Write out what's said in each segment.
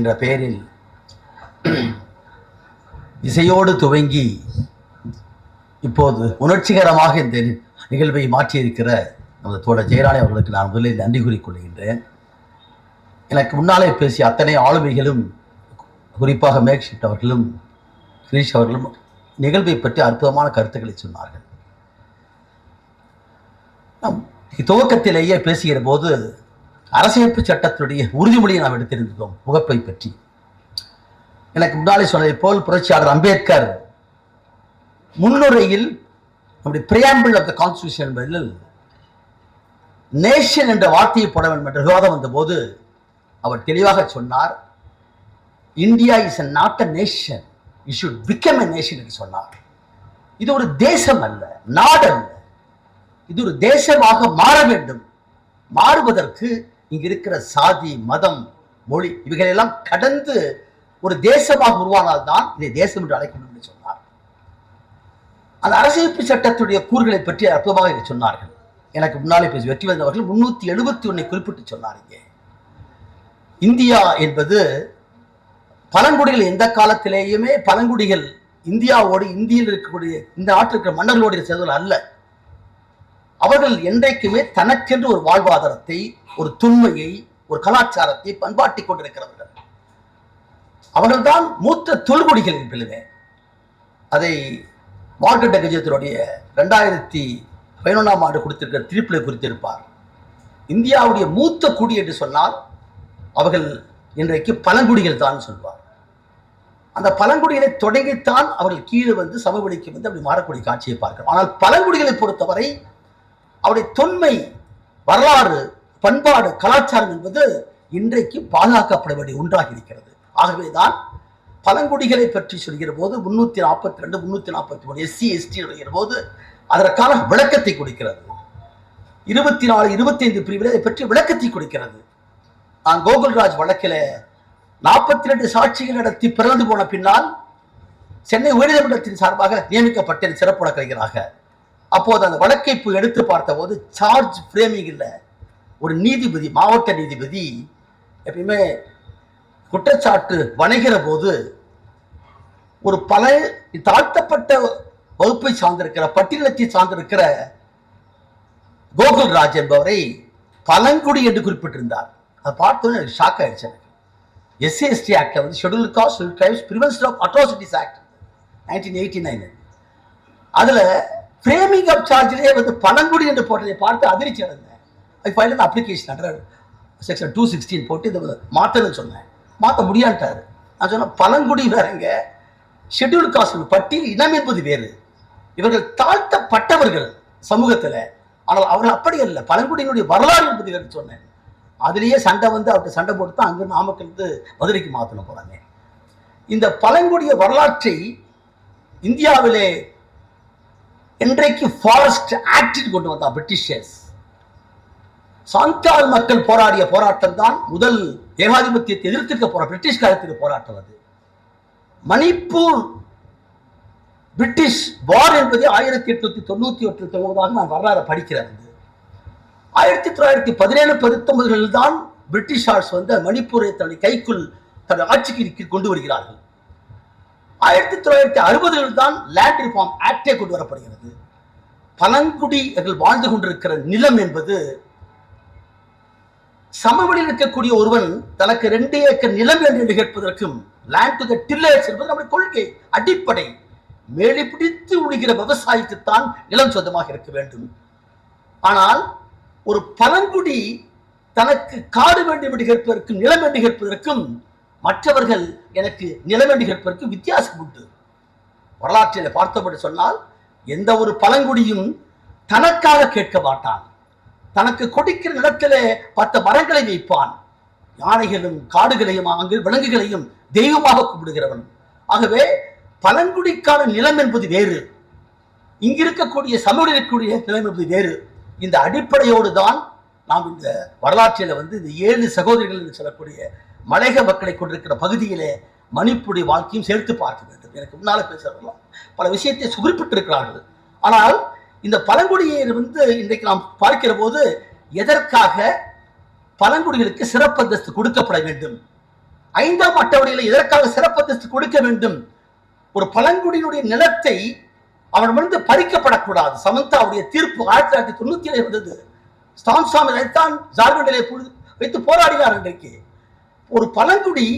என்ற பெயரில் இசையோடு துவங்கி இப்போது உணர்ச்சிகரமாக இந்த நிகழ்வை மாற்றியிருக்கிற நமது தோழர் ஜெயராணி அவர்களுக்கு நான் முதலில் நன்றி கூறிக்கொள்கின்றேன். எனக்கு முன்னாலே பேசிய அத்தனை ஆளுமைகளும் குறிப்பாக மேக்ஷிப்ட் அவர்களும் கிரீஷ் அவர்களும் நிகழ்வை பற்றி அற்புதமான கருத்துக்களை சொன்னார்கள். துவக்கத்திலேயே பேசுகிற போது அரசியமைப்பு சட்டத்துடைய உறுதிமொழியை நாம் எடுத்திருந்தோம் முகப்பை பற்றி. எனக்கு முன்னாலே சொன்னதை போல் புரட்சியாளர் அம்பேத்கர் முன்னுரையில் நம்முடைய பிரியாம்பிள் ஆஃப் த கான்ஸ்டியூஷன் என்பதில் நேஷன் என்ற வார்த்தையை போட வேண்டும் என்ற விவாதம் வந்தபோது அவர் தெளிவாக சொன்னார் India is a not a nation you should become a nation என்று சொன்னார். இது ஒரு தேசம் அல்ல நாடு அல்ல இது ஒரு தேசமாக மாற வேண்டும். மாறுவதற்கு இங்கே இருக்கிற சாதி மதம் மொழி இவைகளெல்லாம் கடந்து ஒரு தேசமாக உருவானால் தான் இதை தேசம் என்று அழைக்க வேண்டும் என்று சொன்னார். அந்த அரசியலமைப்பு சட்டத்துடைய கூறுகளை பற்றி அற்புதமாக இதை சொன்னார்கள். எனக்கு முன்னாலே பேசி வெற்றி வந்தவர்கள் முன்னூத்தி எழுபத்தி ஒன்னை குறிப்பிட்டு சொன்னார் இங்கே. இந்தியா என்பது பழங்குடிகள் எந்த காலத்திலேயுமே பழங்குடிகள் இந்தியாவோடு இந்தியில் இருக்கக்கூடிய இந்த நாட்டில் இருக்கிற மன்னர்களோடு சேர்ந்தவர்கள் அல்ல. அவர்கள் என்றைக்குமே தனக்கென்று ஒரு வாழ்வாதாரத்தை ஒரு துண்மையை ஒரு கலாச்சாரத்தை பண்பாட்டி கொண்டிருக்கிறவர்கள். அவர்கள்தான் மூத்த தொல்குடிகள் என்பதுமே அதை மார்க்கெட் கஜத்தினுடைய ரெண்டாயிரத்தி பதினொன்றாம் ஆண்டு கொடுத்திருக்கிற திருப்பிலை குறித்திருப்பார். இந்தியாவுடைய மூத்த குடி என்று சொன்னால் அவர்கள் இன்றைக்கு பழங்குடிகள் தான் சொல்வார். அந்த பழங்குடிகளை தொடங்கித்தான் அவர்கள் கீழே வந்து சமவெளிக்கு வந்து அப்படி மாறக்கூடிய காட்சியை பார்க்கிறோம். ஆனால் பழங்குடிகளை பொறுத்தவரை அவருடைய தொன்மை வரலாறு பண்பாடு கலாச்சாரம் என்பது இன்றைக்கு பாதுகாக்கப்பட வேண்டிய ஒன்றாக இருக்கிறது. ஆகவேதான் பழங்குடிகளை பற்றி சொல்கிற போது முன்னூத்தி நாற்பத்தி ரெண்டு முன்னூத்தி நாற்பத்தி மூணு எஸ்சி எஸ்டி சொல்கிற போது அதற்கான விளக்கத்தை கொடுக்கிறது. இருபத்தி நாலு இருபத்தி ஐந்து பிரிவில் அதை பற்றி விளக்கத்தை கொடுக்கிறது. நான் கோகுல்ராஜ் வழக்கில் நாற்பத்தி ரெண்டு சாட்சிகள் நடத்தி பிறந்து போன பின்னால் சென்னை உயர்நீதிமன்றத்தின் சார்பாக நியமிக்கப்பட்டேன் சிறப்பு வழக்கறிஞராக அப்போது அந்த வழக்கை எடுத்து பார்த்தபோது சார்ஜ் ஃப்ரேமிங் இல்லை. ஒரு நீதிபதி மாவட்ட நீதிபதி எப்பயுமே குற்றச்சாட்டு வணைகிற போது ஒரு பல தாழ்த்தப்பட்ட வகுப்பை சார்ந்திருக்கிற பட்டியலத்தை சார்ந்திருக்கிற கோகுல்ராஜ் என்பவரை பழங்குடி என்று குறிப்பிட்டிருந்தார். அதை பார்த்தோன்னு எனக்கு ஷாக் ஆயிடுச்சு எனக்கு. எஸ்சி எஸ்டி ஆக்ட் வந்து schedule caste crimes prevention of atrocities act nineteen eighty nine அதில் ஃப்ரேமிங் அப் சார்ஜிலே வந்து பழங்குடி என்று போட்டதை பார்த்து அதிர்ச்சி அடைந்தேன். அது file application under section two sixteen போட்டு இதை மாற்றணும்னு சொன்னேன். மாற்ற முடியாட்டாரு நான் சொன்னேன் பழங்குடி வேறங்க. ஷெட்யூல் காஸ்ட் பட்டியல் இனம் என்பது வேறு. இவர்கள் தாழ்த்தப்பட்டவர்கள் சமூகத்தில். ஆனால் அவர்கள் அப்படி அல்ல. பழங்குடியினுடைய வரலாறு என்பது வேறு சொன்னேன். அதுலேயே சண்டை வந்து அவர்கிட்ட சண்டை போட்டு தான் அங்கே நாமக்கல் மதுரைக்கு மாற்றணும் போகிறாங்க இந்த பழங்குடிய வரலாற்றை இந்தியாவிலே என்றைக்கு ஃபாரஸ்ட் ஆக்டில் கொண்டு வந்தா பிரிட்டிஷர்ஸ். சாந்தால் மக்கள் போராடிய போராட்டம் தான் முதல் ஏகாதிபத்தியத்தை எதிர்த்திருக்க போற பிரிட்டிஷ் காலத்தில் போராட்டம் அது. மணிப்பூர் பிரிட்டிஷ் வார் என்பது ஆயிரத்தி எட்நூத்தி தொண்ணூத்தி ஒன்று தொண்ணூறாக நான் வரலாறு படிக்கிறேன் ஆயிரத்தி தொள்ளாயிரத்தி பதினேழு பத்தொன்பதுகளில் தான் பிரிட்டிஷார்ஸ் வந்து மணிப்பூரை தன்னுடைய கைக்குள் தன்னுடைய ஆட்சிக்கு கொண்டு வருகிறார்கள். ஆயிரத்தி தொள்ளாயிரத்தி அறுபதுகளில் தான் லேண்ட் ரிஃபார்ம் ஆக்டே கொண்டு வரப்படுகிறது பழங்குடிகள் வாழ்ந்து கொண்டிருக்கிற நிலம் என்பது சமவெளியில் இருக்கக்கூடிய ஒருவன் தனக்கு ரெண்டு ஏக்கர் நிலம் என்று கேட்பதற்கும் லேண்ட் டு த டில்லர்ஸ் என்பது நம்முடைய கொள்கை அடிப்படை. மேலே பிடித்து உழுகிற விவசாயிக்குத்தான் நிலம் சொந்தமாக இருக்க வேண்டும். ஆனால் ஒரு பழங்குடி தனக்கு காடு வேண்டும் என்று கேட்பதற்கும் நிலம் என்று கேட்பதற்கும் மற்றவர்கள் எனக்கு நிலம் கேட்பதற்கு வித்தியாசம் உண்டு. வரலாற்றில் பார்த்தபடி சொன்னால் எந்த ஒரு பழங்குடியும் தனக்காக கேட்க மாட்டான். தனக்கு கொடுக்கிற நிலத்திலே பத்து மரங்களை வைப்பான் யானைகளும் காடுகளையும் அங்கு விலங்குகளையும் தெய்வமாக கும்பிடுகிறவன். ஆகவே பழங்குடிக்கான நிலம் என்பது வேறு. இங்கிருக்கக்கூடிய சமூக இருக்கக்கூடிய நிலம் என்பது வேறு. இந்த அடிப்படையோடு தான் நாம் இந்த வரலாற்றில் வந்து இந்த ஏழு சகோதரிகள் என்று சொல்லக்கூடிய மலையக மக்களை கொண்டிருக்கிற பகுதியிலே மணிப்புடைய வாழ்க்கையும் சேர்த்து பார்க்க வேண்டும். எனக்கு முன்னால் பேசுறவர்களாம் பல விஷயத்தை குறிப்பிட்டிருக்கிறார்கள். ஆனால் இந்த பழங்குடியினர் வந்து இன்றைக்கு நாம் பார்க்கிற போது எதற்காக பழங்குடிகளுக்கு சிறப்பு அந்தஸ்து கொடுக்கப்பட வேண்டும்? ஐந்தாம் அட்டவணையில் எதற்காக சிறப்பந்தஸ்து கொடுக்க வேண்டும்? ஒரு பழங்குடியினுடைய நிலத்தை அவன் வந்து பறிக்கப்படக்கூடாது. சமந்தாவுடைய தீர்ப்பு ஆயிரத்தி தொள்ளாயிரத்தி தொண்ணூத்தி ஏழு வந்தது. ஸ்டான் சுவாமி ஜார்க்கண்டிலே வைத்து போராடினார் இன்றைக்கு. ஒரு பழங்குடி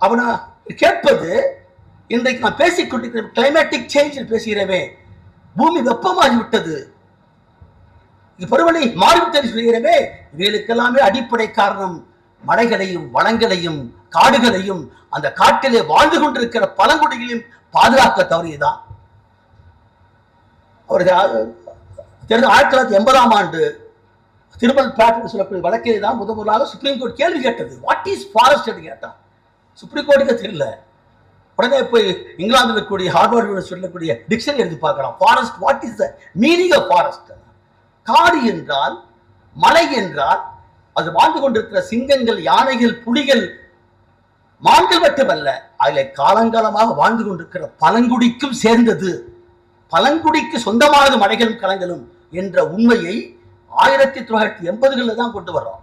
அவனை கேட்பது இன்றைக்கு நான் பேசிக்கொண்டிருக்கிற கிளைமேட்டிக் சேஞ்சில் பேசுகிறவே பூமி வெப்பமாகி விட்டது பருவநிலை மாறிவிட்டது சொல்கிறவே இவைகளுக்கெல்லாமே அடிப்படை காரணம் மலைகளையும் வளங்களையும் காடுகளையும் அந்த காட்டிலே வாழ்ந்து கொண்டிருக்கிற பழங்குடிகளையும் பாதுகாக்க தவறியதான் அவருக்கு ஆயிரத்தி தொள்ளாயிரத்தி எண்பதாம் ஆண்டு திருமல் பிளாட் சொல்லக்கூடிய வழக்கிலே தான் முதல் முதலாக சுப்ரீம் கோர்ட் கேள்வி கேட்டது. வாட் இஸ் ஃபாரஸ்ட் என்று கேட்டான் சுப்ரீம் கோர்ட்டுக்கு தெரியல. உடனே போய் இங்கிலாந்தில் இருக்கக்கூடிய ஹார்வர்ட் யூனிவர்சிட்டி சொல்லக்கூடிய டிக்ஷனரி எடுத்து பார்க்கலாம். Forest what is the meaning of forest காடு என்றால் மலை என்றால் அது வாழ்ந்து கொண்டிருக்கிற சிங்கங்கள் யானைகள் புலிகள் மான்கள் மட்டுமல்ல அதில் காலங்காலமாக வாழ்ந்து கொண்டிருக்கிற பழங்குடிக்கும் சேர்ந்தது. பழங்குடிக்கு சொந்தமானது மலைகளும் கலங்களும் என்ற உண்மையை ஆயிரத்தி தொள்ளாயிரத்தி எண்பதுகளில் தான் கொண்டு வர்றோம்.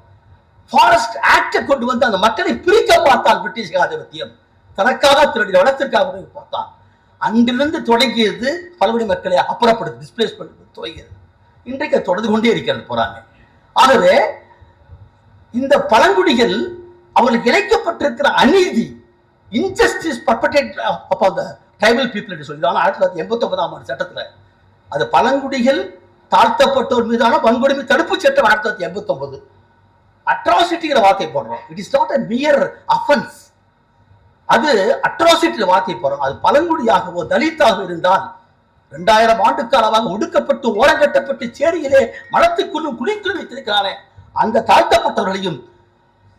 ஃபாரஸ்ட் ஆக்டை கொண்டு வந்து அந்த மக்களை பிரிக்க பார்த்தால் பிரிட்டிஷ் ஆதிபத்தியம் தனக்காக தன்னுடைய வளத்திற்காக பார்த்தான் அங்கிருந்து தொடங்கியது பழங்குடி மக்களை அப்புறப்படுத்து டிஸ்பிளேஸ் பண்ணி துவங்கியது. இன்றைக்கு தொடர்ந்து கொண்டே இருக்கிறது போறாங்க. ஆகவே இந்த பழங்குடிகள் அவர்களுக்கு இழைக்கப்பட்டிருக்கிற அநீதி இன்ஜஸ்டிஸ் பர்பட்டேட் அப்போ அந்த ட்ரைபல் பீப்புள் என்று சொல்லி ஆயிரத்தி தொள்ளாயிரத்தி எண்பத்தி ஒன்பதாம் ஆண்டு சட்டத்தில் அது பழங்குடிகள் தாழ்த்தப்பட்டோர் மீதான வன்கொடுமை தடுப்பு சட்டம் ஆயிரத்தி தொள்ளாயிரத்தி எண்பத்தி ஒன்பது அட்ராசிட்டிங்கிற வார்த்தை போடுறோம். It is not a mere offence அது அட்ராசிட்டியில் வார்த்தை போடுறோம். அது பழங்குடியாகவோ தலித்தாக இருந்தால் இரண்டாயிரம் ஆண்டு காலமாக ஒடுக்கப்பட்டு ஓரங்கட்டப்பட்டு சேரியிலே மனத்துக்குள்ளும் குழிக்குள்ளும் வைத்திருக்கிறானே. அந்த தாழ்த்தப்பட்டவர்களையும்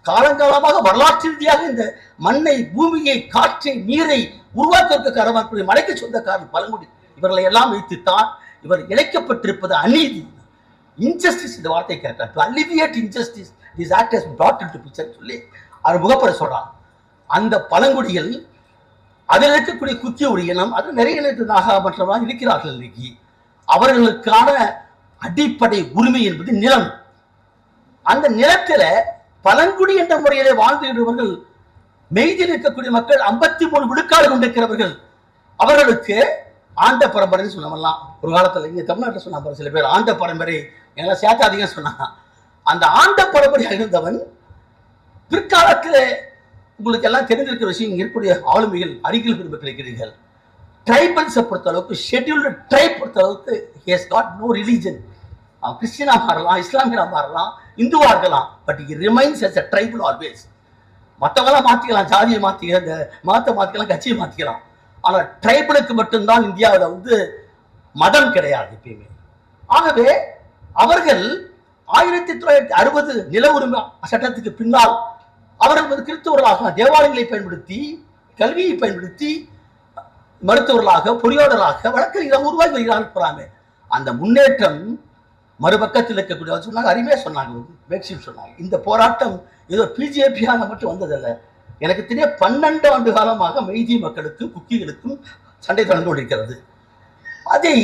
காலங்காலமாக வரலாற்று ரீதியாக இந்த மண்ணை பூமியை காற்றை நீரை உருவாக்குவதற்கு காரணமாக மலைக்கு சொந்தக்காரன் பழங்குடி. இவர்களை எல்லாம் வைத்துத்தான் இவர் இழைக்கப்பட்டிருப்பது அநீதி. இன்ஜஸ்டிஸ் இந்த வார்த்தை கேட்டார். To alleviate injustice this act has brought to picture சொல்லி அவர் முகப்பட சொல்றார். அந்த பழங்குடிகள் அதில் இருக்கக்கூடிய குக்கிய ஒரு இனம் அது நிறைய இனத்து நாகா இருக்கிறார்கள் இன்னைக்கு அவர்களுக்கான அடிப்படை உரிமை என்பது நிலம். அந்த நிலத்தில் பழங்குடி என்ற முறையிலே வாழ்ந்துகிறவர்கள் மெய்தில் இருக்கக்கூடிய மக்கள் ஐம்பத்தி மூணு விழுக்காடு கொண்டிருக்கிறவர்கள். அவர்களுக்கு ஆண்ட பரம்பரைன்னு சொன்னவெல்லாம் ஒரு காலத்தில் இங்கே தமிழ்நாட்டில் சொன்னாங்க சில பேர் ஆண்ட பரம்பரை எங்களை சேர்த்து அதிகம் சொன்னாங்க. அந்த ஆண்ட பரம்பரை இருந்தவன் பிற்காலத்தில் உங்களுக்கு எல்லாம் தெரிஞ்சிருக்கிற விஷயம் இங்க இருக்கக்கூடிய ஆளுமைகள் அருகில் விரும்ப கிடைக்கிறீர்கள் ட்ரைபல்ஸை பொறுத்த அளவுக்கு ஷெட்யூல்டு ட்ரைப் பொறுத்த அளவுக்கு ஹேஸ் காட் நோ ரிலீஜன் கிறிஸ்டியனாக மாறலாம் இஸ்லாமியனா மாறலாம் இந்துவாக இருக்கலாம் but he remains as a tribal always மற்றவங்களாம் மாற்றிக்கலாம் ஜாதியை மாற்றிக்கலாம் இந்த மதத்தை மாற்றிக்கலாம் கட்சியை மாற்றிக்கலாம் ஆனால் ட்ரைபிளுக்கு மட்டும்தான் இந்தியாவில் வந்து மதம் கிடையாது எப்பயுமே. ஆகவே அவர்கள் ஆயிரத்தி தொள்ளாயிரத்தி அறுபது நில உரிமை சட்டத்துக்கு பின்னால் அவர்கள் வந்து கிறிஸ்தவர்களாக தேவாலயங்களை பயன்படுத்தி கல்வியை பயன்படுத்தி மருத்துவர்களாக பொறியாளர்களாக வழக்கறிஞராக உருவாகி வருகிறார்கள் போறாங்க அந்த முன்னேற்றம் மறுபக்கத்தில் இருக்கக்கூடிய சொன்னாங்க அருமையாக சொன்னாங்க மேக்சிம் சொன்னாங்க. இந்த போராட்டம் ஏதோ பிஜேபியாக மட்டும் வந்ததில்லை. எனக்கு தெரிய பன்னெண்டு ஆண்டு காலமாக மெய்தி மக்களுக்கும் குக்கிகளுக்கும் சண்டை தொடர்ந்து கொண்டிருக்கிறது. அதை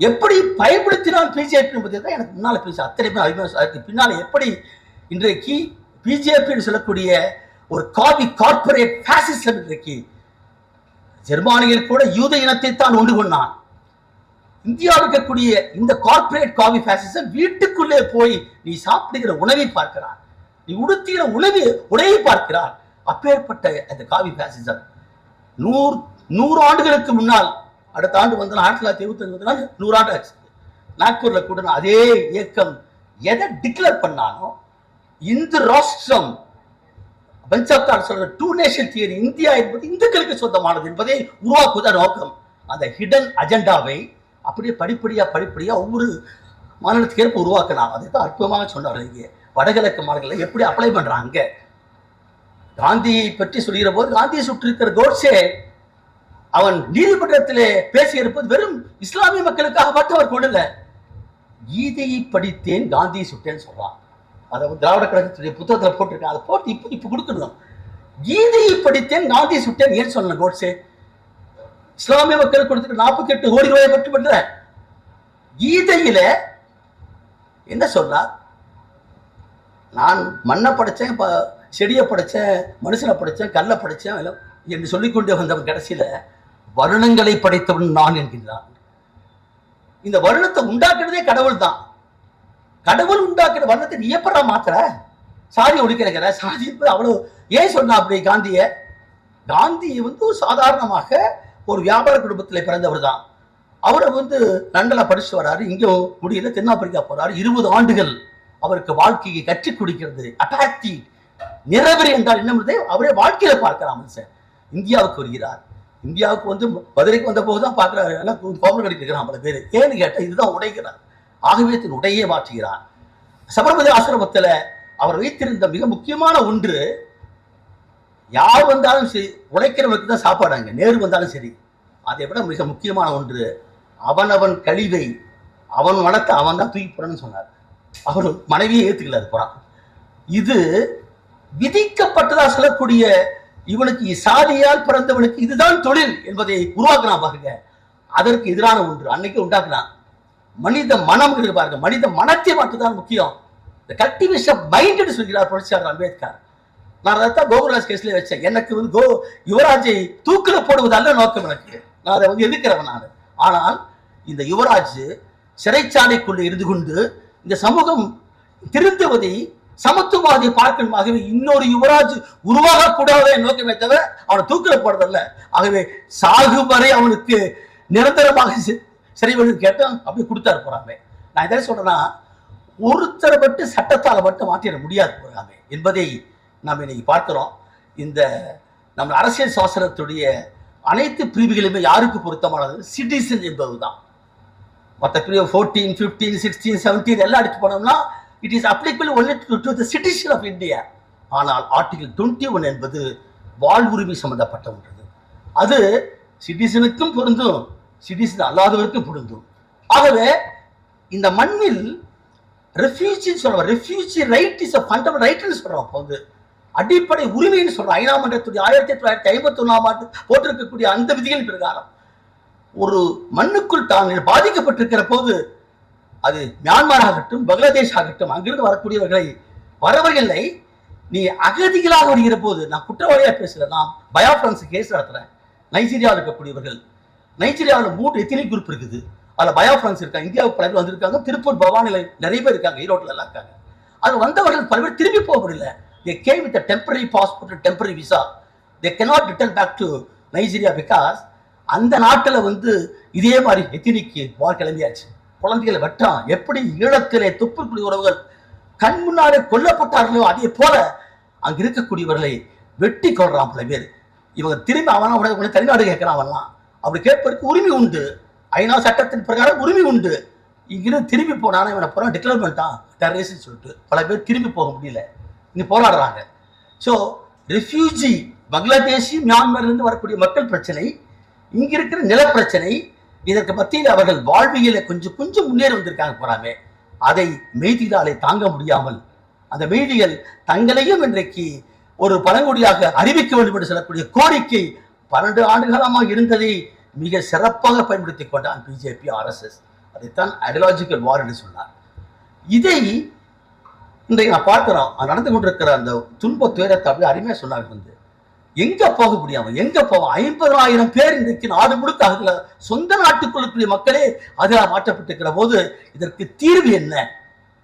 எப்படி பயன்படுத்தினால் பிஜேபி என்பதை தான் எனக்கு முன்னால் பேச அத்தனை பேர் அருமையாக அதுக்கு பின்னால் எப்படி இன்றைக்கு பிஜேபின்னு சொல்லக்கூடிய ஒரு காபி கார்ப்பரேட் ஃபேசிசம் இன்றைக்கு ஜெர்மானியில் கூட யூத இனத்தை தான் ஒன்று கொண்டான். இந்தியாவில் இருக்கக்கூடிய இந்த கார்ப்பரேட் காபி ஃபேசிசம் வீட்டுக்குள்ளே போய் நீ சாப்பிடுகிற உணவை பார்க்கிறான். நீ உடுத்துகிற உணவு உடையை பார்க்கிறான். அப்பேற்பட்ட அந்த காவி பேசிஜர் நூறு நூறு ஆண்டுகளுக்கு முன்னால் அடுத்த ஆண்டு வந்து ஆயிரத்தி தொள்ளாயிரத்தி இருபத்தி அஞ்சு நூறாண்டு ஆச்சு. நாக்பூர்ல கூட அதே இயக்கம் எதை டிக்ளேர் பண்ணானோ இந்து ராஷ்டிரம் பஞ்சாப்தார் சொல்ற டூ நேஷன் தியரி இந்தியா என்பது இந்துக்களுக்கு சொந்தமானது என்பதை உருவாக்குவதன் நோக்கம். அந்த ஹிடன் அஜெண்டாவை அப்படியே படிப்படியா படிப்படியா ஒவ்வொரு மாநிலத்துக்கு ஏற்ப உருவாக்கலாம் அதை தான் அற்புதமாக சொன்னார்கள் இங்கே. வடகிழக்கு மாநிலங்களில் எப்படி அப்ளை பண்றாங்க? காந்தியை பற்றி சொல்கிற போது காந்தியை சுற்றிருக்கிற கோட்ஸே அவன் நீதிமன்றத்திலே பேசியிருப்பது வெறும் இஸ்லாமிய மக்களுக்காக மட்டும் அவர் கொள்ளல கீதையை படித்தேன் காந்தியை சுட்டேன்னு சொல்றான். அதை திராவிட கழகத்துடைய புத்தகத்தில் போட்டிருக்கேன். அதை போட்டு இப்போ இப்போ கொடுக்கணும். கீதையை படித்தேன் காந்தியை சுட்டேன் ஏன் சொன்ன கோட்ஸே? இஸ்லாமிய மக்களுக்கு கொடுத்துட்டு நாற்பத்தி எட்டு கோடி ரூபாயை மட்டுமல்ல கீதையில என்ன சொன்னார் நான் மண்ணை படைச்சேன் செடியை படைச்சேன் மனுஷனை படைச்சேன் கல்லை படைச்சேன் எல்லாம் என்று சொல்லிக்கொண்டே வந்தவன் கடைசியில் வருணங்களை படைத்தவன் நான் என்கின்றான். இந்த வருணத்தை உண்டாக்குறதே கடவுள் தான். கடவுள் உண்டாக்குற வருணத்தை நீ எப்படா மாத்திர சாதி ஒழிக்கிறங்கிற சாதி அவ்வளோ ஏன் சொன்னா அப்படி காந்திய? காந்தி வந்து சாதாரணமாக ஒரு வியாபார குடும்பத்தில் பிறந்தவர் தான். அவரை வந்து லண்டனில் படிச்சு வர்றாரு இங்கே முடியல தென்னாப்பிரிக்கா போறாரு. இருபது ஆண்டுகள் அவருக்கு வாழ்க்கையை கற்றுக் கொடுக்கிறது. அட்டாத்தி நிரபரி என்றால் என்ன அவரே வாழ்க்கையில பார்க்கலாம் மனுஷன். இந்தியாவுக்கு வருகிறார். இந்தியாவுக்கு வந்து மதுரைக்கு வந்த போது தான் பார்க்குறாரு. எல்லாம் கோபம் கிடைக்கிறான் பல பேர். ஏன்னு கேட்டால் இதுதான் உடைகிறார். ஆகவே தன் உடையே மாற்றுகிறார். சபர்மதி ஆசிரமத்தில் அவர் வைத்திருந்த மிக முக்கியமான ஒன்று யார் வந்தாலும் சரி உழைக்கிறவனுக்கு தான் சாப்பாடாங்க நேரு வந்தாலும் சரி. அதை விட மிக முக்கியமான ஒன்று அவனவன் கழிவை அவன் வளர்த்த அவன் தான் தூக்கி போடணும்னு சொன்னார். அவர் மனைவியை ஏற்றுக்கல அது போறான் இது விதிக்கப்பட்டதா சொல்லக்கூடிய இவனுக்கு சாதியால் பிறந்தவனுக்கு இதுதான் தொழில் என்பதை உருவாக்குறான் பாருங்க. அதற்கு எதிரான ஒன்று. அன்னைக்கு உண்டாக்குறான் மனித மனம் பாருங்க. மனித மனத்தை மட்டும்தான் முக்கியம். இந்த கல்டிவேஷன் ஆஃப் மைண்ட் சொல்கிறார் புரட்சியாளர் அம்பேத்கர். நான் அதைத்தான் கோகுராஜ் கேஸ்ல வச்சேன். எனக்கு வந்து கோ யுவராஜை தூக்கில போடுவது அல்ல நோக்கம் எனக்கு. நான் அதை வந்து எதிர்க்கிறவன் நான். ஆனால் இந்த யுவராஜ் சிறைச்சாலைக்குள்ளே இருந்து கொண்டு இந்த சமூகம் திருந்துவதை சமத்துவவாதியை பார்க்கணுமாகவே இன்னொரு யுவராஜ் உருவாகக்கூடாத நோக்கமே தவிர அவனை தூக்கில போடுறதில்ல. ஆகவே சாகு வரை அவனுக்கு நிரந்தரமாக சி- சிறைவெளி கேட்டான் அப்படி கொடுத்தாரு போறாமே. நான் எதை சொல்றேன்னா ஒருத்தரை மட்டும் சட்டத்தால் மட்டும் மாற்றிட முடியாது போறாமே என்பதை நாம் இன்னைக்கு பார்க்கிறோம். இந்த நம்ம அரசியல் சாசனத்துடைய அனைத்து பிரிவுகளுமே யாருக்கு பொருத்தமானது? சிட்டிசன் என்பதுதான். மற்ற பிரிவு ஃபோர்டீன் ஃபிஃப்டீன் சிக்ஸ்டீன் செவன்டீன் எல்லாம் அடிச்சு போனோம்னா it is applicable only to to the citizen of India ஆனால் ஆர்டிகல் டுவெண்ட்டி ஒன் என்பது வாழ்வுரிமை சம்பந்தப்பட்ட ஒன்றது. அது சிட்டிசனுக்கும் பொருந்தும் சிட்டிசன் அல்லாதவருக்கும் பொருந்தும். ஆகவே இந்த மண்ணில் ரெஃப்யூஜின்னு சொல்கிறோம் refugee right is a fundamental ரைட்னு சொல்கிறோம் அப்போ வந்து. அடிப்படை உரிமைன்னு சொல்கிறோம் ஐநா மன்றத்துடைய ஆயிரத்தி தொள்ளாயிரத்தி ஐம்பத்தி ஒன்றாம் ஆண்டு போட்டிருக்கக்கூடிய அந்த விதிகள் பிரகாரம். ஒரு மண்ணுக்குள் தான் பாதிக்கப்பட்டிருக்கிற போது அது மியான்மர் ஆகட்டும் பங்களாதேஷ் ஆகட்டும் அங்கிருந்து வரக்கூடியவர்களை வரவர்களை நீ அகதிகளாக வருகிற போது நான் குற்றவாளியா பேசுகிறேன் நான் பயோஃபரன்ஸ் கேஸ் நடத்துறேன். நைஜீரியாவில் இருக்கக்கூடியவர்கள் நைஜீரியாவில் மூன்று எத்தனை குரூப் இருக்குது. அதில் பயோஃபரன்ஸ் இருக்காங்க இந்தியாவுக்கு பல பேர் வந்திருக்காங்க திருப்பூர் பவானியில் நிறைய பேர் இருக்காங்க ஈரோட்டில் எல்லாம் இருக்காங்க. அது வந்தவர்கள் பல பேர் திரும்பி போக முடியல. They came with temporary passport temporary visa they cannot return back to Nigeria because அந்த நாட்டில் வந்து இதே மாதிரி எத்தினிக்கு வார் கிளம்பியாச்சு. குழந்தைகளை வெட்டான் எப்படி ஈழத்திலே துப்புக்குடி உறவுகள் கண் முன்னாலே கொல்லப்பட்டார்களோ அதே போல அங்க இருக்கக்கூடியவர்களை வெட்டி கொள்றான் பல பேர். இவங்க திரும்பி அவனா உடனே உடனே தனிநாடு கேட்கிறான் அவன்லாம். அப்படி கேட்பதற்கு உரிமை உண்டு. ஐநா சட்டத்தின் பிரகாரம் உரிமை உண்டு. இங்கிருந்து திரும்பி போனாலும் இவனை பூரா டிக்ளேர் பண்ணிட்டான் டெரரிஸ்ட்னு சொல்லிட்டு. பல பேர் திரும்பி போக முடியல. இனி போராடுறாங்க. ஸோ ரெஃப்யூஜி பங்களாதேஷி மியான்மர்லேருந்து வரக்கூடிய மக்கள் பிரச்சனை இங்க இருக்கிற நிலப்பிரச்சனை இதற்கு மத்தியில் அவர்கள் வாழ்வியல கொஞ்சம் கொஞ்சம் முன்னேறி வந்திருக்காங்க போறாமே அதை மெய்திகளாலே தாங்க முடியாமல் அந்த மெய்தியல் தங்களையும் இன்றைக்கு ஒரு பழங்குடியாக அறிவிக்க வேண்டும் என்று சொல்லக்கூடிய கோரிக்கை பன்னெண்டு ஆண்டுகாலமாக இருந்ததை மிக சிறப்பாக பயன்படுத்தி கொண்டான் பிஜேபி ஆர்எஸ்எஸ் அதைத்தான் ஐடியாலஜிக்கல் வார் என்று சொன்னார். இதை இன்றைக்கு நான் பார்க்கிறோம் அது நடந்து கொண்டிருக்கிற அந்த துன்ப துயரத்தை அப்படியே அருமையாக சொன்னாங்க வந்து. எங்க போக முடியாம எங்க போவோம் ஐம்பதாயிரம் பேர் இன்றைக்கு நாடு முழுக்க அதுல சொந்த நாட்டுக்குள்ள மக்களே அதில் மாற்றப்பட்டிருக்கிற போது இதற்கு தீர்வு என்ன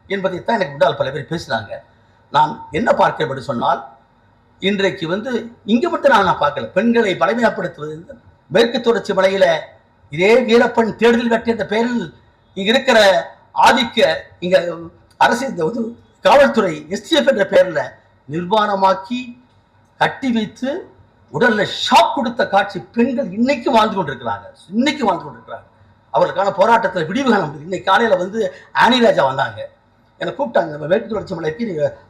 என்பதைத்தான் எனக்கு முன்னால் பல பேர் பேசினாங்க. நான் என்ன பார்க்கிறேன் என்று சொன்னால் இன்றைக்கு வந்து இங்க மட்டும் நான் நான் பார்க்கல பெண்களை பலவீனப்படுத்துவது மேற்கு தொடர்ச்சி மலையில இதே வீரப்பன் தேடுதல் கட்டிய அந்த பேரில் இங்க இருக்கிற ஆதிக்க இங்க அரசு இந்த காவல்துறை எஸ்டிஎஃப் என்ற பெயரில் நிர்வாணமாக்கி கட்டி வைத்து உடல்ல ஷாக் கொடுத்த காட்சி பெண்கள் இன்னைக்கு வாழ்ந்து கொண்டிருக்கிறாங்க. இன்னைக்கு வாழ்ந்து கொண்டிருக்கிறாங்க. அவர்களுக்கான போராட்டத்தில் விடிவு காண முடியுது இன்னைக்கு காலையில வந்து ஆனிராஜா வந்தாங்க. என்னை கூப்பிட்டாங்க. நம்ம மேற்கு தொடர்ச்சி மலைக்கு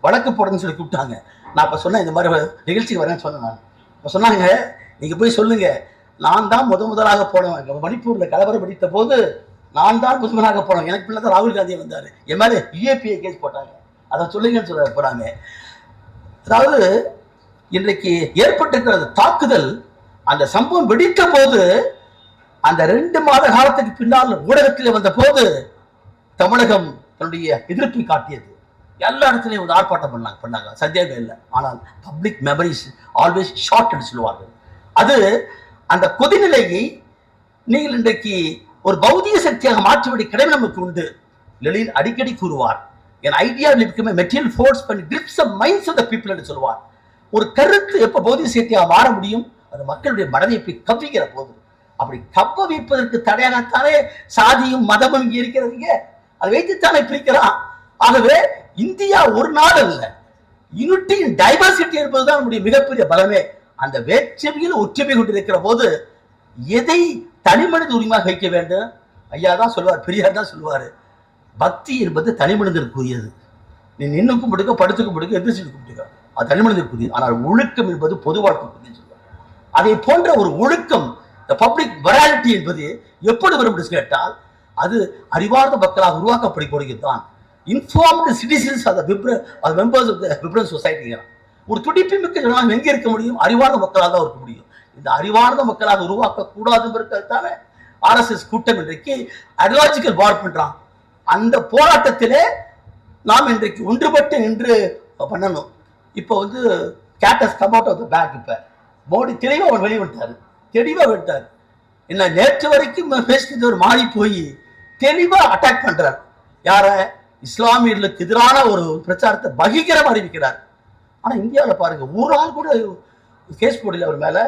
வழக்கு போடுன்னு சொல்லி கூப்பிட்டாங்க. நான் இப்போ சொன்னேன் இந்த மாதிரி நிகழ்ச்சிக்கு வரேன்னு சொன்னேன் நான். இப்போ சொன்னாங்க நீங்க போய் சொல்லுங்க. நான் தான் முத முதலாக போனவன். மணிப்பூர்ல கலவரம் பிடித்த போது நான் தான் முதலாக போனேன் எனக்கு பிள்ளை தான் ராகுல் காந்தி வந்தார். என் மேலே யூஏபிஏ கேஸ் போட்டாங்க. அதை சொல்லுங்கன்னு சொல்ல போறாங்க. அதாவது இன்றைக்கு ஏற்பட்டிருக்கிற தாக்குதல் அந்த சம்பவம் வெடித்த போது அந்த ரெண்டு மாத காலத்துக்கு பின்னால் ஊடகத்தில் வந்த போது தமிழகம் தன்னுடைய எதிர்ப்பை காட்டியது. எல்லா இடத்துலையும் ஒரு ஆர்ப்பாட்டம் பண்ணாங்க பண்ணாங்க. சந்தேகம் இல்லை. ஆனால் பப்ளிக் மெமரிஸ் ஆல்வேஸ் ஷார்ட் சொல்லுவார்கள். அது அந்த கொதிநிலையை நீங்கள் இன்றைக்கு ஒரு பௌதிக சக்தியாக மாற்றுவதை கடமை நமக்கு உண்டு. லெலின் அடிக்கடி கூறுவார். An idea become material force பண்ணி grips minds of the people என்று சொல்லுவார் ஒரு கருத்து எப்போ பௌதிக மாற முடியும்? அது மக்களுடைய மனதை போய் கவ்விக்கிற போது. அப்படி கப்ப வைப்பதற்கு தடையாகத்தானே சாதியும் மதமும் இங்கே இருக்கிறதுங்க அதை வைத்துத்தானே பிரிக்கிறான் ஆகவே இந்தியா ஒரு நாடு அல்ல யூனிட்டி டைவர்சிட்டி என்பதுதான் நம்முடைய மிகப்பெரிய பலமே. அந்த வேற்றுமையில் ஒற்றுமை கொண்டிருக்கிற போது எதை தனிமனித உரிமையாக வைக்க வேண்டும்? ஐயா தான் சொல்லுவார் பெரியார் தான் சொல்லுவார். பக்தி என்பது தனிமனிதனுக்குரியது நீ நின்னுக்கும் பிடிக்க படுத்துக்கும் பிடிக்க எதிர்த்து கும்பிடுக்க அது தனிமனிதனுக்குரியது ஆனால் ஒழுக்கம் என்பது பொது வாழ்க்கைக்குரியது சொல்லுவார் அதை போன்ற ஒரு ஒழுக்கம் இந்த பப்ளிக் வெராலிட்டி என்பது எப்படி வரும் என்று கேட்டால் அது அறிவார்ந்த மக்களாக உருவாக்கப்படுகிறது தான். இன்ஃபார்ம்டு சிட்டிசன்ஸ் அந்த அது members of the vibrant society ஒரு துடிப்பு மிக்க ஜனநாயகம் எங்கே இருக்க முடியும்? அறிவார்ந்த மக்களாக தான் இருக்க முடியும். இந்த அறிவார்ந்த மக்களாக உருவாக்கக்கூடாது கூடாதுங்கிறதுக்கான ஆர்எஸ்எஸ் கூட்டம் இன்றைக்கு ஐடியாலஜிக்கல் வார் பண்றான். அந்த போராட்டத்திலே நாம் இன்றைக்கு ஒன்றுபட்டு நின்று பண்ணணும். இப்போ வந்து cats come out of the bag இப்போ. மோடி தெளிவாக அவன் வெளியே விட்டாரு. தெளிவாக விட்டார். என்ன நேற்று வரைக்கும் பேசினது ஒரு மாறி போய் தெளிவாக அட்டாக் பண்ணுறார் யாரை? இஸ்லாமியர்களுக்கு எதிரான ஒரு பிரச்சாரத்தை பகிரமாக அறிவிக்கிறார். ஆனால் இந்தியாவில் பாருங்கள் ஒரு ஆள் கூட கேஸ் போடல அவர் மேலே.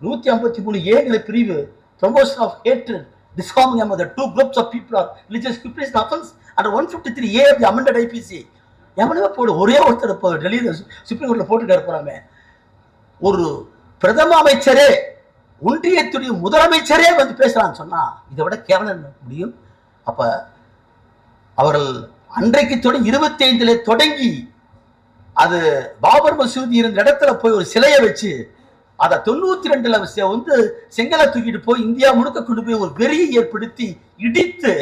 நூற்றி ஐம்பத்தி மூணு ஏழு பிரிவு promotion of hatred disharmony among the two groups of people of religious people is an offense under 153 A of the amended IPC எவனுமே போடு ஒரே ஒருத்தர் இப்போ டெல்லியில் சுப்ரீம் கோர்ட்டில் போட்டுட்டு போறாமே. ஒரு பிரதம அமைச்சரே ஒன்றியத்துடைய முதலமைச்சரே வந்து பேசுகிறான்னு சொன்னால் இதை விட கேவலம் முடியும்? அப்போ அவர்கள் அன்றைக்கு தொடங்கி இருபத்தைந்துல தொடங்கி அது பாபர் மசூதி இருந்த இடத்துல போய் ஒரு சிலையை வச்சு அதை தொண்ணூத்தி ரெண்டுல வந்து செங்கலை தூக்கிட்டு போய் இந்தியா முழுக்க கொண்டு போய் ஒரு வெறியை ஏற்படுத்தி இடித்து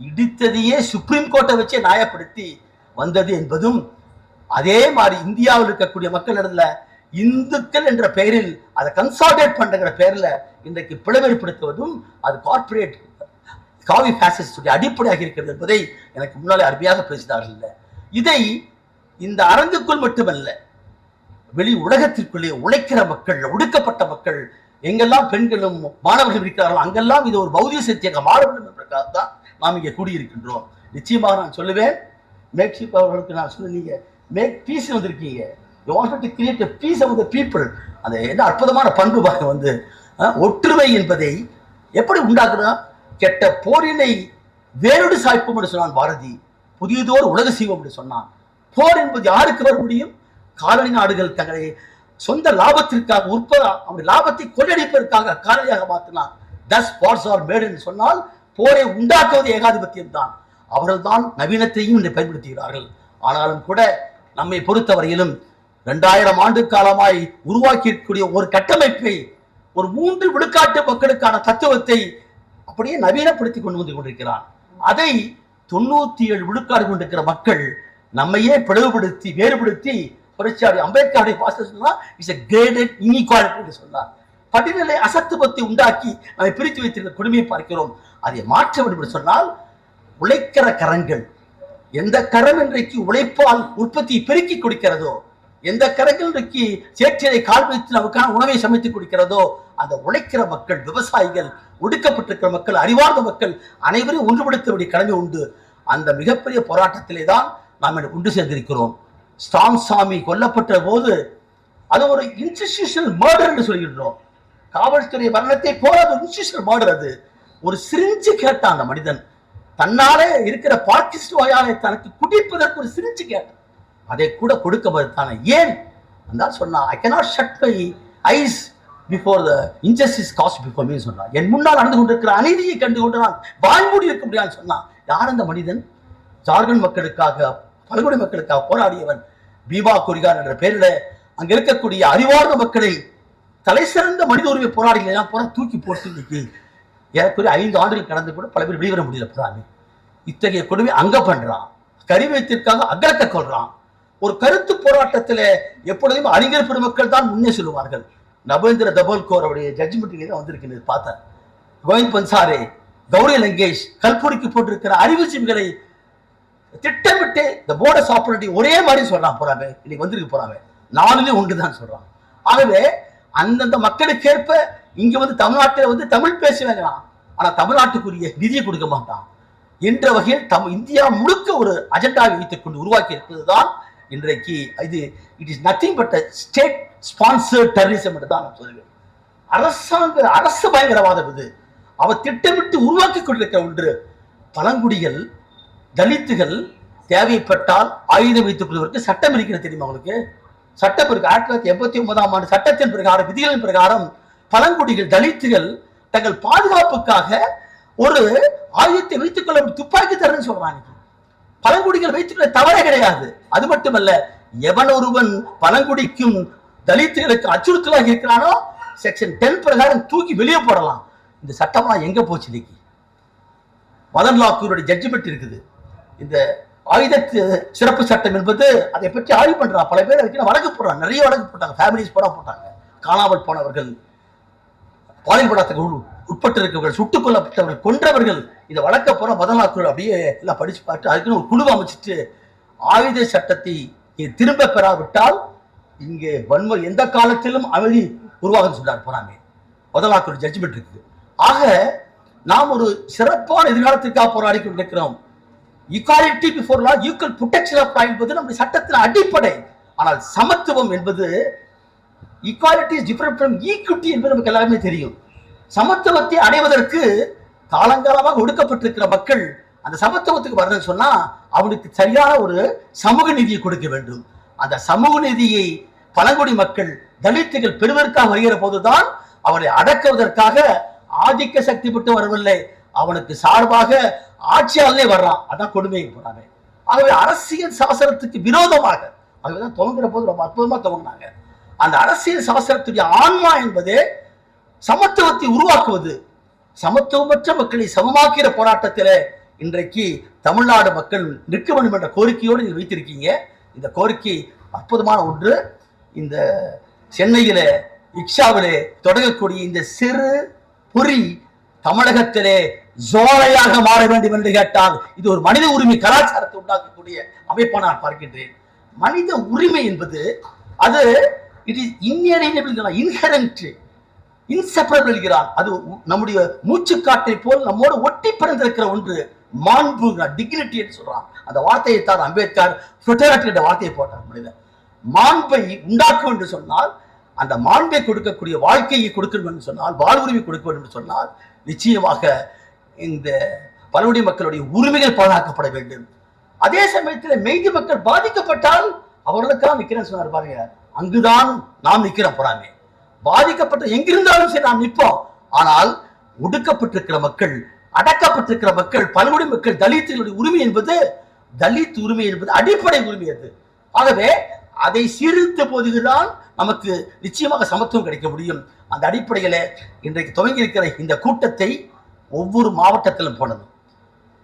இடித்ததையே சுப்ரீம் கோர்ட்டை வச்சே நியாயப்படுத்தி வந்தது என்பதும் அதே மாதிரி இந்தியாவில் இருக்கக்கூடிய மக்கள் இடத்துல இந்துக்கள் என்ற பெயரில் அதை கன்சால்டேட் பண்ணுற பெயர்ல இன்றைக்கு பிளவெடுப்படுத்துவதும் அது கார்பரேட் காவி ஃபேசிஸ்டுடைய அடிப்படையாக இருக்கிறது என்பதை எனக்கு முன்னாலே அருமையாக பேசினார்கள். இதை இந்த அரங்குக்குள் மட்டுமல்ல வெளி உலகத்திற்குள்ளே உழைக்கிற மக்கள் ஒடுக்கப்பட்ட மக்கள் எங்கெல்லாம் பெண்களும் மாணவர்கள் இருக்கிறார்களோ அங்கெல்லாம் இது ஒரு பௌதிக சக்தியாக மாற வேண்டும் என்பதற்காக தான் நாம் இங்கே கூடியிருக்கின்றோம். நிச்சயமாக நான் சொல்லுவேன் மேக்ஷிப் அவர்களுக்கு நான் சொல்ல மேக் பீஸ் வந்திருக்கீங்க. You want to create peace of the people அது என்ன அற்புதமான பண்பு பாருங்க வந்து. ஒற்றுமை என்பதை எப்படி உண்டாக்குறோம் கெட்ட போரினை வேறொரு சாய்ப்போம் என்று சொன்னான் பாரதி. புதியதோர் உலக செய்வோம் என்று சொன்னான். போர் என்பது யாருக்கு வர முடியும்? காலனி நாடுகள் தங்களை சொந்த லாபத்திற்காக உற்பதா அவருடைய லாபத்தை கொள்ளடிப்பதற்காக காலனியாக மாற்றினான் தஸ் பார்ஸ் ஆர் மேடு என்று சொன்னால் போரை உண்டாக்குவது ஏகாதிபத்தியம் தான் அவர்கள்தான் நவீனத்தையும் இன்று பயன்படுத்துகிறார்கள். ஆனாலும் கூட நம்மை பொறுத்தவரையிலும் இரண்டாயிரம் ஆண்டு காலமாய் உருவாக்கியிருக்கக்கூடிய ஒரு கட்டமைப்பை ஒரு மூன்று விழுக்காட்டு மக்களுக்கான தத்துவத்தை அப்படியே நவீனப்படுத்தி கொண்டு வந்து கொண்டிருக்கிறான். அதை தொண்ணூத்தி ஏழு விழுக்காடு கொண்டிருக்கிற மக்கள் நம்மையே பிளவுபடுத்தி வேறுபடுத்தி புரட்சியாளி அம்பேத்கருடைய பாச சொன்னா இஸ் எ கிரேடட் இன்இக்வாலிட்டி என்று சொன்னார். படிநிலை அசத்துவத்தை உண்டாக்கி நம்மை பிரித்து வைத்திருக்கிற கொடுமையை பார்க்கிறோம். அதை மாற்ற வேண்டும் என்று சொன்னால் உழைக்கிற கரங்கள். எந்த கரம் இன்றைக்கு உழைப்பால் உற்பத்தியை பெருக்கி கொடுக்கிறதோ எந்த கரங்கள் இன்றைக்கு சேற்றிலை கால் வைத்து நமக்கான உணவை சமைத்து கொடுக்கிறதோ அந்த உழைக்கிற மக்கள் விவசாயிகள் ஒடுக்கப்பட்டிருக்கிற மக்கள் அறிவார்ந்த மக்கள் அனைவரையும் ஒன்றுபடுத்த வேண்டிய கடமை உண்டு. அந்த மிகப்பெரிய போராட்டத்திலே தான் நாம் இன்று சேர்ந்திருக்கிறோம். ஸ்டாம் சாமி கொல்லப்பட்ட போது அது ஒரு இன்ஸ்டிடியூஷனல் மர்டர் என்று சொல்கின்றோம் காவல்துறை மரணத்தை போல ஒரு இன்ஸ்டிடியூஷனல் மர்டர் அது. ஒரு சிரிஞ்சு கேட்டான் அந்த மனிதன். தன்னாலே இருக்கிற பாக்கிஸ்ட் வாயாலே தனக்கு குடிப்பதற்கு ஒரு சிரிஞ்சு கேட்டான். அதை கூட கொடுக்க மறுத்தான ஏன்? அந்த சொன்னா I cannot shut my eyes before the injustice caste before me சொன்னான் என் முன்னால் நடந்து கொண்டிருக்கிற அநீதியை கண்டு கொண்டு நான் வாய்மூடி இருக்க முடியாது சொன்னான் யார் அந்த மனிதன்? ஜார்க்கண்ட் மக்களுக்காக பல்குடி மக்களுக்காக போராடியவன் பீபா குரிகார் என்ற பெயரில் அங்க இருக்கக்கூடிய அறிவார்ந்த மக்களை தலை சிறந்த மனித உரிமை போராளிகளை எல்லாம் போற தூக்கி போட்டு இன்னைக்கு ஏறக்குறைய ஐந்து ஆண்டுகள் கடந்து கூட பல பேர் வெளிவர முடியல புறாங்க இத்தகைய கொடுமை அங்க பண்றான். கரிவயத்திற்காக அகலத்தை கொள்றான். ஒரு கருத்து போராட்டத்தில் எப்பொழுதும் அறிஞர் பெருமக்கள் தான் முன்னே சொல்லுவார்கள். நபேந்திர தபோல்கோர் அவருடைய ஜட்ஜ்மெண்ட்டிலே தான் வந்திருக்கிறது பார்த்தேன் கோவிந்த் பன்சாரே கௌரி லங்கேஷ் கல்பூரிக்கு போட்டிருக்கிற அறிவு சிம்களை திட்டமிட்டு இந்த போர்டஸ் ஆப்பரேட்டி ஒரே மாதிரி சொல்றான் போறாமே இன்னைக்கு வந்திருக்கு போறாமே நாலுலேயும் ஒன்று தான் சொல்றான். ஆகவே அந்தந்த மக்களுக்கேற்ப இங்க வந்து தமிழ்நாட்டில் வந்து தமிழ் பேச வேண்டாம். ஆனா தமிழ்நாட்டுக்குரிய நிதியை கொடுக்க மாட்டான். என்ற வகையில் தம் இந்தியா முழுக்க ஒரு அஜெண்டாவை வைத்துக் கொண்டு உருவாக்கி இருப்பதுதான் இன்றைக்கு இது it is nothing but state sponsored terrorism என்று தான் நான் சொல்லுவேன். அரசாங்க அரசு பயங்கரவாதம் இது. அவர் திட்டமிட்டு உருவாக்கி கொண்டிருக்க ஒன்று பழங்குடிகள் தலித்துகள் தேவைப்பட்டால் ஆயுதம் வைத்துக் கொள்வதற்கு சட்டம் இருக்கிறது தெரியுமா அவங்களுக்கு சட்டம் இருக்கு ஆயிரத்தி தொள்ளாயிரத்தி எண்பத்தி ஒன்பதாம் ஆண்டு சட்டத்தின் பிரகாரம் விதிகளின் பிரகாரம் பழங்குடிகள் தலித்துகள் தங்கள் பாதுகாப்புக்காக ஒரு ஆயுதத்தை வைத்துக் கொள்ள துப்பாக்கி தரேன்னு சொல்றாங்க. பழங்குடிகள் வைத்துக்கொள்ள தவறே கிடையாது. அது மட்டுமல்ல எவன் ஒருவன் பழங்குடிக்கும் தலித்துகளுக்கு அச்சுறுத்தலாக இருக்கிறானோ செக்ஷன் டென் பிரகாரம் தூக்கி வெளியே போடலாம். இந்த சட்டம்லாம் எங்க போச்சு இன்னைக்கு? மதன் லாக்கூருடைய ஜட்ஜ்மெண்ட் இருக்குது. இந்த ஆயுத சிறப்பு சட்டம் என்பது அதை பற்றி ஆய்வு பண்றான். பல பேர் அதுக்கு வழக்கு போடுறாங்க. நிறைய வழக்கு போட்டாங்க. ஃபேமிலிஸ் போட போட்டாங்க. காணாமல் போனவர்கள் பாலியல் படத்துக்கு உட்பட்டு இருக்கவர்கள் சுட்டுக் கொல்லப்பட்டவர்கள் கொன்றவர்கள் இதை வழக்க போற மதன் அப்படியே எல்லாம் படிச்சு பார்த்து அதுக்குன்னு ஒரு குழு அமைச்சிட்டு ஆயுத சட்டத்தை திரும்ப பெறாவிட்டால் இங்கே வன்முறை எந்த காலத்திலும் அமைதி உருவாகும் சொல்றார் போறாமே. முதலாக்குற ஜட்ஜ்மெண்ட் இருக்குது. ஆக நாம் ஒரு சிறப்பான எதிர்காலத்திற்காக போராடி கொண்டிருக்கிறோம். Equality before law equal protection of என்பது நம்முடைய சட்டத்தின் அடிப்படை. ஆனால் சமத்துவம் என்பது equality is different from equity என்பது நமக்கு எல்லாருமே தெரியும். சமத்துவத்தை அடைவதற்கு காலங்காலமாக ஒடுக்கப்பட்டிருக்கிற மக்கள் அந்த சமத்துவத்துக்கு வர்றதுன்னு சொன்னா அவனுக்கு சரியான ஒரு சமூக நிதியை கொடுக்க வேண்டும். அந்த சமூக நிதியை பழங்குடி மக்கள் தலித்துகள் பெறுவதற்காக வருகிற போதுதான் அவனை அடக்குவதற்காக ஆதிக்க சக்தி விட்டு வரவில்லை. அவனுக்கு சார்பாக ஆட்சியாளனே வர்றான். அதான் கொடுமையை போறாங்க ஆகவே அரசியல் சாசனத்துக்கு விரோதமாக அதுதான் துவங்குற போது ரொம்ப அற்புதமா துவங்கினாங்க. அந்த அரசியல் சாசனத்துடைய ஆன்மா என்பதே சமத்துவத்தை உருவாக்குவது. சமத்துவமற்ற மக்களை சமமாக்கிற போராட்டத்தில் இன்றைக்கு தமிழ்நாடு மக்கள் நிற்க வேண்டும் என்ற கோரிக்கையோடு நீங்கள் வைத்திருக்கீங்க. இந்த கோரிக்கை அற்புதமான ஒன்று. இந்த சென்னையில இக்ஷாவிலே தொடங்கக்கூடிய இந்த சிறு பொறி தமிழகத்திலே ஜோலையாக மாற வேண்டும் என்று கேட்டால் இது ஒரு மனித உரிமை கலாச்சாரத்தை உண்டாக்கக்கூடிய அமைப்பை நான் பார்க்கின்றேன். மனித உரிமை என்பது அது it is inalienable inherent inseparable என்கிறான் அது நம்முடைய நம்முடைய மூச்சுக்காட்டை போல் நம்மோடு ஒட்டி பிறந்திருக்கிற ஒன்று மாண்பு டிக்னிட்டி என்று சொல்றான். அந்த வார்த்தையை தான் அம்பேத்கர் என்ற வார்த்தையை போட்டார் மனிதன் மாண்பை உண்டாக்கும் என்று சொன்னால் அந்த மாண்பை கொடுக்கக்கூடிய வாழ்க்கையை கொடுக்கணும் என்று சொன்னால் வாழ்வுரிமை கொடுக்க வேண்டும் என்று சொன்னால் நிச்சயமாக இந்த பழங்குடி மக்களுடைய உரிமைகள் பாதுகாக்கப்பட வேண்டும். அதே சமயத்தில் மெய்தி மக்கள் பாதிக்கப்பட்டால் அவர்களுக்காக நிற்கிறேன் சொன்னார் பாருங்க அங்குதான் நாம் நிற்கிற போறாமே. பாதிக்கப்பட்ட எங்கிருந்தாலும் சரி நாம் நிற்போம். ஆனால் ஒடுக்கப்பட்டிருக்கிற மக்கள் அடக்கப்பட்டிருக்கிற மக்கள் பழங்குடி மக்கள் தலித்துகளுடைய உரிமை என்பது தலித் உரிமை என்பது அடிப்படை உரிமை அது. ஆகவே அதை சீர்திருத்த போதுதான் நமக்கு நிச்சயமாக சமத்துவம் கிடைக்க முடியும். அந்த அடிப்படையில் இன்றைக்கு துவங்கி இருக்கிற இந்த கூட்டத்தை ஒவ்வொரு மாவட்டத்திலும் போனது.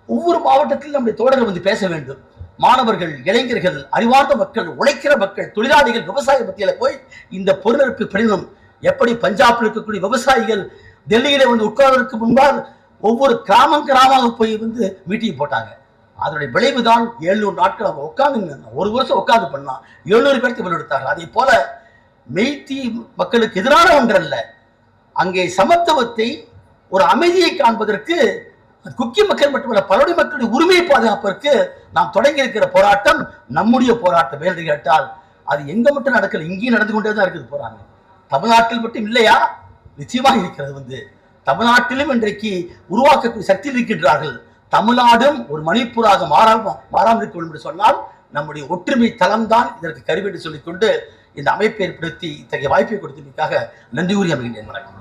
ஒவ்வொரு மாவட்டத்திலும் நம்முடைய தோழர்கள் வந்து பேச வேண்டும். மாணவர்கள் இளைஞர்கள் அறிவார்ந்த மக்கள் உழைக்கிற மக்கள் தொழிலாளிகள் விவசாய மத்தியில போய் இந்த பொருளெடுப்பு பெரிதும் எப்படி பஞ்சாபில் இருக்கக்கூடிய விவசாயிகள் டெல்லியில வந்து உட்கார்வதற்கு முன்பால் ஒவ்வொரு கிராமம் கிராமமாக போய் வந்து மீட்டிங் போட்டாங்க. அதனுடைய விளைவு தான் எழுநூறு நாட்கள் அவங்க உட்கார்ந்து ஒரு வருஷம் உட்கார்ந்து பண்ணலாம் எழுநூறு பேருக்கு வெளியெடுத்தாங்க அதே போல மெய்த்தி மக்களுக்கு எதிரான ஒன்றல்ல. அங்கே சமத்துவத்தை ஒரு அமைதியை காண்பதற்கு குக்கி மக்கள் மட்டுமல்ல பலருடைய மக்களுடைய உரிமையை பாதுகாப்பதற்கு நாம் தொடங்கி இருக்கிற போராட்டம் நம்முடைய போராட்டம். என்று கேட்டால் அது எங்க மட்டும் நடக்கல இங்கேயும் நடந்து கொண்டே தான் இருக்குது போறாங்க தமிழ்நாட்டில் மட்டும் இல்லையா? நிச்சயமாக இருக்கிறது வந்து. தமிழ்நாட்டிலும் இன்றைக்கு உருவாக்கக்கூடிய சக்தி இருக்கின்றார்கள். தமிழ்நாடும் ஒரு மணிப்பூராக மாறாம மாறாமல் இருக்க வேண்டும் என்று சொன்னால் நம்முடைய ஒற்றுமை தளம்தான் இதற்கு கருவி என்று சொல்லிக்கொண்டு இந்த அமைப்பை ஏற்படுத்தி இத்தகைய வாய்ப்பை கொடுத்ததற்காக நன்றி கூறி அமைகின்றேன். வணக்கம்